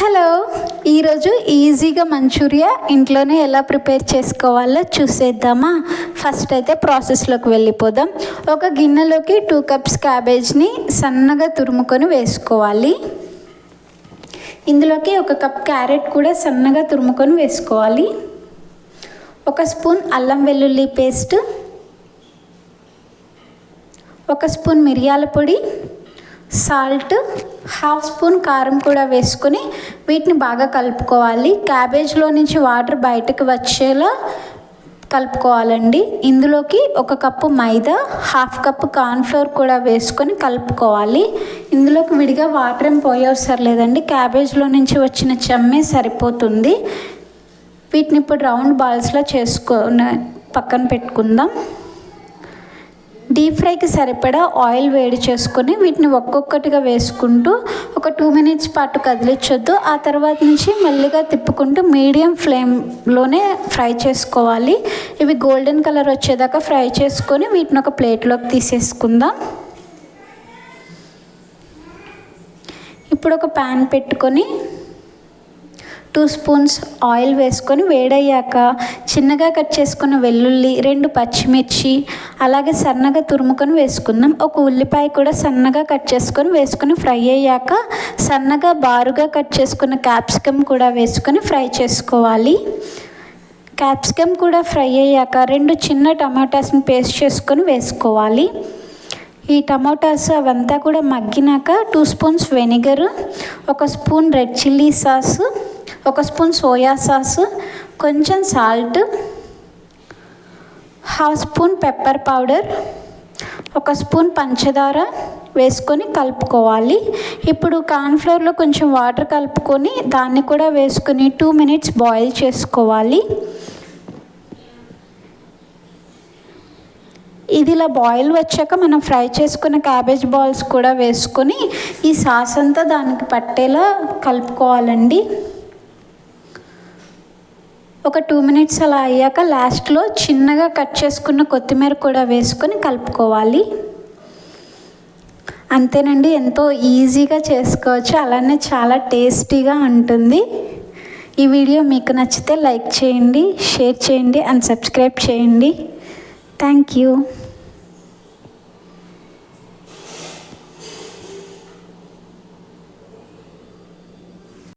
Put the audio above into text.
Hello ఈరోజు ఈజీగా Manchuria ఇంట్లోనే ఎలా ప్రిపేర్ చేసుకోవాలో చూసేద్దామా? ఫస్ట్ అయితే ప్రాసెస్లోకి వెళ్ళిపోదాం. ఒక గిన్నెలోకి టూ కప్స్ క్యాబేజ్ని సన్నగా తురుముకొని వేసుకోవాలి. ఇందులోకి ఒక కప్ క్యారెట్ కూడా సన్నగా తురుముకొని వేసుకోవాలి. ఒక స్పూన్ అల్లం వెల్లుల్లి పేస్ట్. ఒక స్పూన్ మిరియాల పొడి. సాల్ట్ హాఫ్ స్పూన్ కారం కూడా వేసుకొని వీటిని బాగా కలుపుకోవాలి. క్యాబేజ్లో నుంచి వాటర్ బయటకు వచ్చేలా కలుపుకోవాలండి. ఇందులోకి ఒక cup maida half cup cornflour కూడా వేసుకొని కలుపుకోవాలి. ఇందులోకి విడిగా వాటర్ ఏం పోయవసరం లేదండి. క్యాబేజ్లో నుంచి వచ్చిన చెమ్మే సరిపోతుంది. వీటిని ఇప్పుడు రౌండ్ బాల్స్లో చేసుకొని పక్కన పెట్టుకుందాం. డీప్ ఫ్రైకి సరిపడా ఆయిల్ వేడి చేసుకొని వీటిని ఒక్కొక్కటిగా వేసుకుంటూ ఒక టూ మినిట్స్ పాటు కదిలించొద్దు. ఆ తర్వాత నుంచి మెల్లిగా తిప్పుకుంటూ మీడియం ఫ్లేమ్లోనే ఫ్రై చేసుకోవాలి. ఇవి గోల్డెన్ కలర్ వచ్చేదాకా ఫ్రై చేసుకొని వీటిని ఒక ప్లేట్లోకి తీసేసుకుందాం. ఇప్పుడు ఒక ప్యాన్ పెట్టుకొని టూ స్పూన్స్ ఆయిల్ వేసుకొని వేడయ్యాక చిన్నగా కట్ చేసుకున్న వెల్లుల్లి రెండు పచ్చిమిర్చి అలాగే సన్నగా తురుముకొని వేసుకుందాం. ఒక ఉల్లిపాయ కూడా సన్నగా కట్ చేసుకొని వేసుకొని ఫ్రై అయ్యాక సన్నగా బారుగా కట్ చేసుకున్న క్యాప్సికమ్ కూడా వేసుకొని ఫ్రై చేసుకోవాలి. క్యాప్సికమ్ కూడా ఫ్రై అయ్యాక రెండు చిన్న టమాటాస్ని పేస్ట్ చేసుకొని వేసుకోవాలి. ఈ టమాటాస్ అవంతా కూడా మగ్గినాక టూ స్పూన్స్ వెనిగర్ ఒక స్పూన్ రెడ్ చిల్లీ సాస్ ఒక స్పూన్ సోయా సాస్ కొంచెం salt half spoon pepper powder ఒక స్పూన్ పంచదార వేసుకొని కలుపుకోవాలి. ఇప్పుడు కార్న్ఫ్లోర్లో కొంచెం వాటర్ కలుపుకొని దాన్ని కూడా వేసుకొని టూ మినిట్స్ బాయిల్ చేసుకోవాలి. ఇది ఇలా బాయిల్ వచ్చాక మనం ఫ్రై చేసుకున్న క్యాబేజ్ బాల్స్ కూడా వేసుకొని ఈ సాస్ అంతా దానికి పట్టేలా కలుపుకోవాలండి. ఒక టూ మినిట్స్ అలా అయ్యాక లాస్ట్లో చిన్నగా కట్ చేసుకున్న కొత్తిమీర కూడా వేసుకొని కలుపుకోవాలి. అంతేనండి ఎంతో ఈజీగా చేసుకోవచ్చు. అలానే చాలా టేస్టీగా ఉంటుంది. ఈ వీడియో మీకు నచ్చితే లైక్ చేయండి షేర్ చేయండి అండ్ సబ్స్క్రైబ్ చేయండి. Thank you.